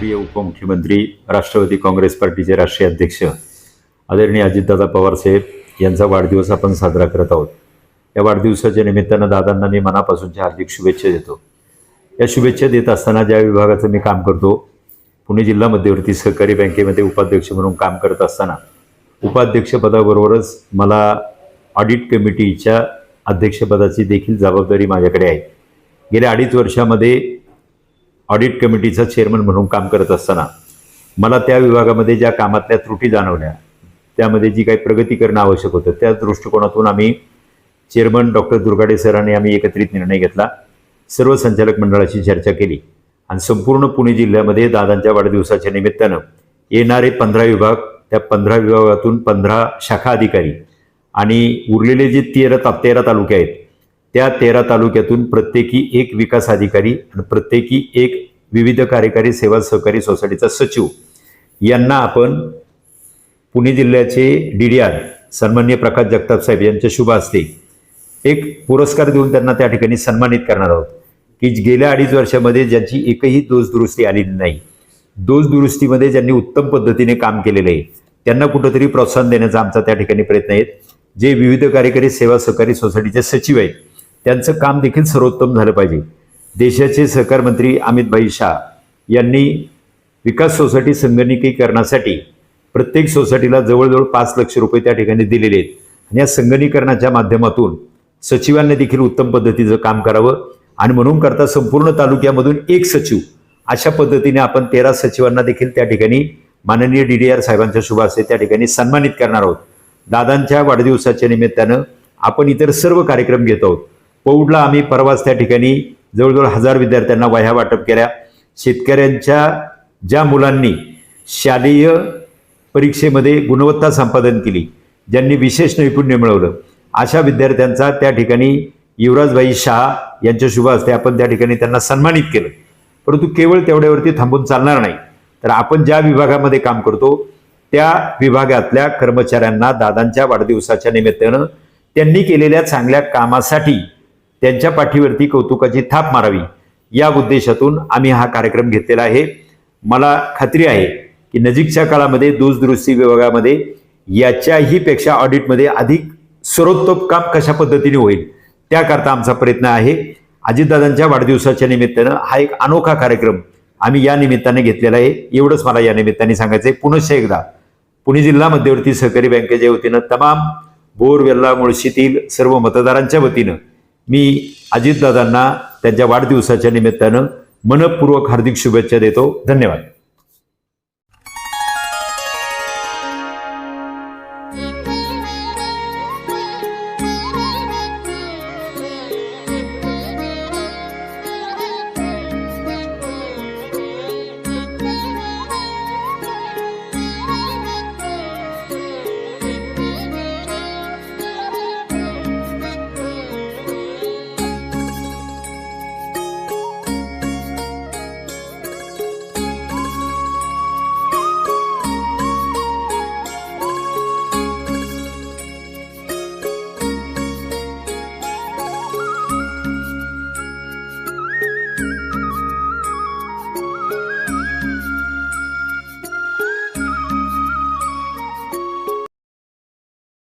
राष्ट्रीय उपमुख्यमंत्री राष्ट्रवादी काँग्रेस पार्टीचे राष्ट्रीय अध्यक्ष आदरणीय अजितदादा पवारसाहेब यांचा वाढदिवस आपण साजरा करत आहोत. या वाढदिवसाच्या निमित्तानं दादांना मी मनापासूनच्या हार्दिक शुभेच्छा देतो. या शुभेच्छा देत असताना ज्या विभागाचं मी काम करतो पुणे जिल्हा मध्यवर्ती सहकारी बँकेमध्ये उपाध्यक्ष म्हणून काम करत असताना उपाध्यक्षपदाबरोबरच मला ऑडिट कमिटीच्या अध्यक्षपदाची देखील जबाबदारी माझ्याकडे आहे. गेल्या अडीच वर्षामध्ये ऑडिट कमिटीचा चेअरमन म्हणून काम करत असताना मला त्या विभागामध्ये ज्या कामातल्या त्रुटी जाणवल्या त्यामध्ये जी काही प्रगती करणं आवश्यक होतं त्या दृष्टिकोनातून आम्ही चेअरमन डॉक्टर दुर्गाडे सरांनी आम्ही एकत्रित निर्णय घेतला. सर्व संचालक मंडळाशी चर्चा केली आणि संपूर्ण पुणे जिल्ह्यामध्ये दादांच्या वाढदिवसाच्या निमित्तानं येणारे पंधरा विभाग त्या पंधरा विभागातून पंधरा शाखा अधिकारी आणि उरलेले जे तेरा ता तेरा तालुके आहेत त्या तेरा तालुक्यातून प्रत्येकी एक विकास अधिकारी आणि प्रत्येकी एक विविध कार्यकारी सेवा सहकारी सोसायटीचा सचिव. यांना आपण पुणे जिल्ह्याचे डी डी आर सन्मान्य प्रकाश जगताप साहेब यांच्या शुभ हस्ते एक पुरस्कार देऊन त्यांना त्या ठिकाणी सन्मानित करणार आहोत. की गेल्या अडीच वर्षामध्ये ज्यांची एकही दोष दुरुस्ती आलेली नाही दोष दुरुस्तीमध्ये ज्यांनी उत्तम पद्धतीने काम केलेलं आहे त्यांना कुठंतरी प्रोत्साहन देण्याचा आमचा त्या ठिकाणी प्रयत्न आहे जे विविध कार्यकारी सेवा सहकारी सोसायटीचे सचिव आहेत त्यांचं काम देखील सर्वोत्तम झालं पाहिजे. देशाचे सहकार मंत्री अमितभाई शाह यांनी विकास सोसायटी संगणकीकरणासाठी प्रत्येक सोसायटीला जवळजवळ पाच लक्ष रुपये त्या ठिकाणी दिलेले आहेत. आणि या संगणीकरणाच्या माध्यमातून सचिवांनी देखील उत्तम पद्धतीचं काम करावं आणि म्हणून करता संपूर्ण तालुक्यामधून एक सचिव अशा पद्धतीने आपण तेरा सचिवांना देखील त्या ठिकाणी माननीय डी डी आर साहेबांच्या शुभ त्या ठिकाणी सन्मानित करणार आहोत. दादांच्या वाढदिवसाच्या निमित्तानं आपण इतर सर्व कार्यक्रम घेत आहोत. पौडला आम्ही परवाच त्या ठिकाणी जवळजवळ हजार विद्यार्थ्यांना वह्या वाटप केल्या. शेतकऱ्यांच्या ज्या मुलांनी शालेय परीक्षेमध्ये गुणवत्ता संपादन केली ज्यांनी विशेष नैपुण्य मिळवलं अशा विद्यार्थ्यांचा त्या ठिकाणी युवराजभाई शहा यांच्या शुभ हस्ते आपण त्या ठिकाणी त्यांना सन्मानित केलं. परंतु केवळ तेवढ्यावरती थांबून चालणार नाही. तर आपण ज्या विभागामध्ये काम करतो त्या विभागातल्या कर्मचाऱ्यांना दादांच्या वाढदिवसाच्या निमित्तानं त्यांनी केलेल्या चांगल्या कामासाठी त्यांच्या पाठीवरती कौतुकाची थाप मारावी. या उद्देशातून आम्ही हा कार्यक्रम घेतलेला आहे. मला खात्री आहे की नजीकच्या काळामध्ये दुरदुरुस्ती विभागामध्ये याच्याही पेक्षा ऑडिटमध्ये अधिक सर्वोत्तम काम कशा पद्धतीने होईल त्याकरता आमचा प्रयत्न आहे. अजितदादांच्या वाढदिवसाच्या निमित्तानं हा एक अनोखा कार्यक्रम आम्ही या निमित्ताने घेतलेला आहे. एवढंच मला या निमित्ताने सांगायचं आहे पुनश्च एकदा पुणे जिल्हा मध्यवर्ती सहकारी बँकेच्या वतीनं तमाम बोर वेल्ला मुळशीतील सर्व मतदारांच्या वतीनं मी अजितदादांना त्यांच्या वाढदिवसाच्या निमित्तानं मनपूर्वक हार्दिक शुभेच्छा देतो. धन्यवाद.